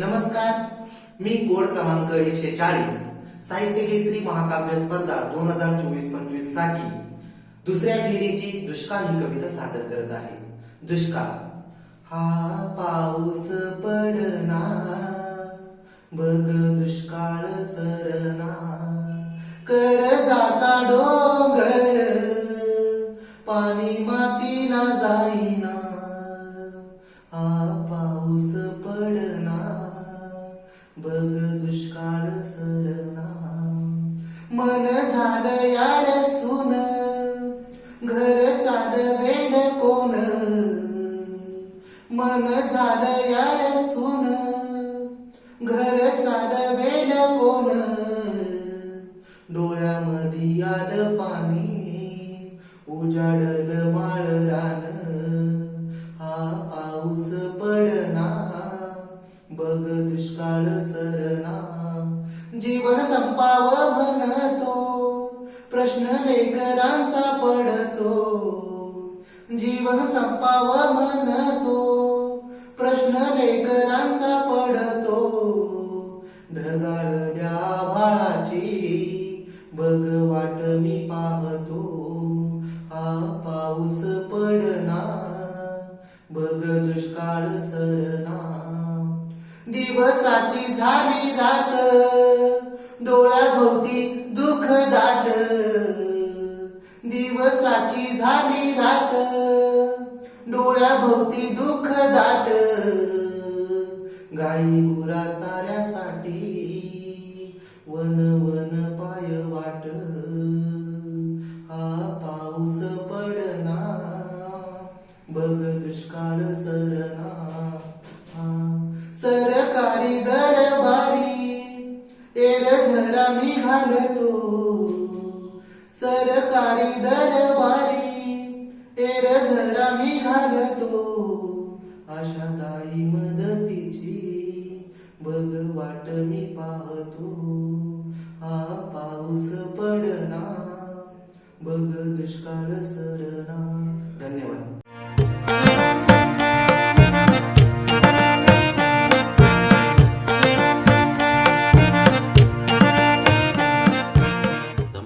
नमस्कार मी बोर्ड क्रमांक एकशे चाळीस साहित्य केसरी महाकाव्य स्पर्धा दोन हजार चोवीस पंचवीससाठी दुसऱ्या फेरीची दुष्काळ ही कविता सादर करत आहे. दुष्काळ. हा पाऊस पडना बघ दुष्काळ सरना कर्जाचा डो बघ दुष्काळ सरना मन झालं यार सुन. घर चाल वेड कोण मन झालं यार सुन. घर चाल वेड कोण डोळ्यामध्ये आलं पाणी. उजाडल माळ रान हा पाऊस पडना. बघ दुष्काळ सरना जीवन संपाव म्हणतो. प्रश्न लेकरांचा पडतो. जीवन संपाव म्हणतो. प्रश्न लेकरांचा पडतो. ढगाळल्या भाळाची बघ वाट मी पाहतो. हा पाऊस पडना बघ दुष्काळ सरना दिवसाची झाली रात. डोळ्याभोवती दुःख दाट. दिवसाची झाली रात. डोळ्याभोवती दुःख दाट. गाई गुरा चाऱ्यासाठी वन वन पाय वाट. हा पाऊस पडना बघ दुष्काळ सरना. मी घालतो. सरकारी दरबारी एर झरा मी घालतो. आशादायी मदतीची बघ वाट मी पाहतो. हा पाऊस पडना बघ दुष्काळ सरना